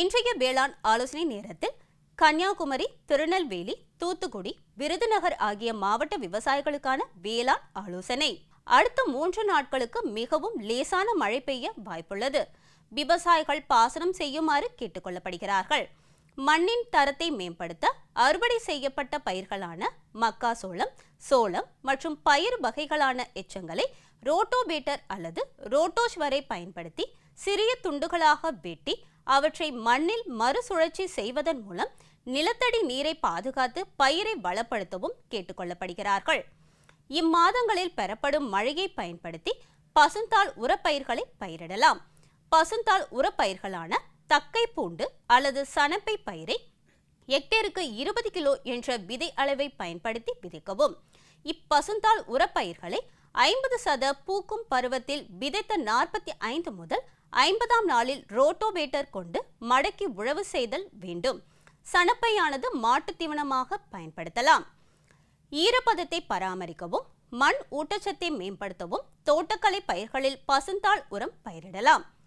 இன்றைய வேளாண் ஆலோசனை நேரத்தில் கன்னியாகுமரி திருநெல்வேலி தூத்துக்குடி விருதுநகர் ஆகிய மாவட்ட விவசாயிகளுக்கான வேளாண் ஆலோசனை. அடுத்த மூன்று நாட்களுக்கு மிகவும் லேசான மழை பெய்ய வாய்ப்புள்ளது. விவசாயிகள் பாசனம் செய்யுமாறு கேட்டுக்கொள்ளப்படுகிறார்கள். மண்ணின் தரத்தை மேம்படுத்த அறுவடை செய்யப்பட்ட பயிர்களான மக்காசோளம் சோளம் மற்றும் பயிர் வகைகளான எச்சங்களை ரோட்டோபேட்டர் அல்லது ரோட்டோஸ் வரை பயன்படுத்தி சிறிய துண்டுகளாக வெட்டி அவற்றை மண்ணில் மறுசுழற்சி செய்வதன் மூலம் நிலத்தடி நீரை பாதுகாத்து பயிரை வளப்படுத்தவும் கேட்டுக்கொள்ளப்படுகிறார்கள். இம்மாதங்களில் பெறப்படும் மழையை பயன்படுத்தி பசுந்தாள் உரப்பயிர்களை பயிரிடலாம். பசுந்தாள் உரப்பயிர்களான தக்கை பூண்டு அல்லது சணப்பை பயிரை ஹெக்டேருக்கு இருபது கிலோ என்ற விதை அளவை பயன்படுத்தி விதைக்கவும். இப்பசுந்தாள் உரப்பயிர்களை ஐம்பது சத பூக்கும் பருவத்தில் விதைத்த நாற்பத்தி ஐந்து முதல் ஐம்பதாம் நாளில் ரோட்டோவேட்டர் கொண்டு மடக்கி உழவு செய்தல் வேண்டும். சணப்பையானது மாட்டு தீவனமாக பயன்படுத்தலாம். ஈரப்பதத்தை பராமரிக்கவும் மண் ஊட்டச்சத்தை மேம்படுத்தவும் தோட்டக்கலை பயிர்களில் பசுந்தாள் உரம் பயிரிடலாம்.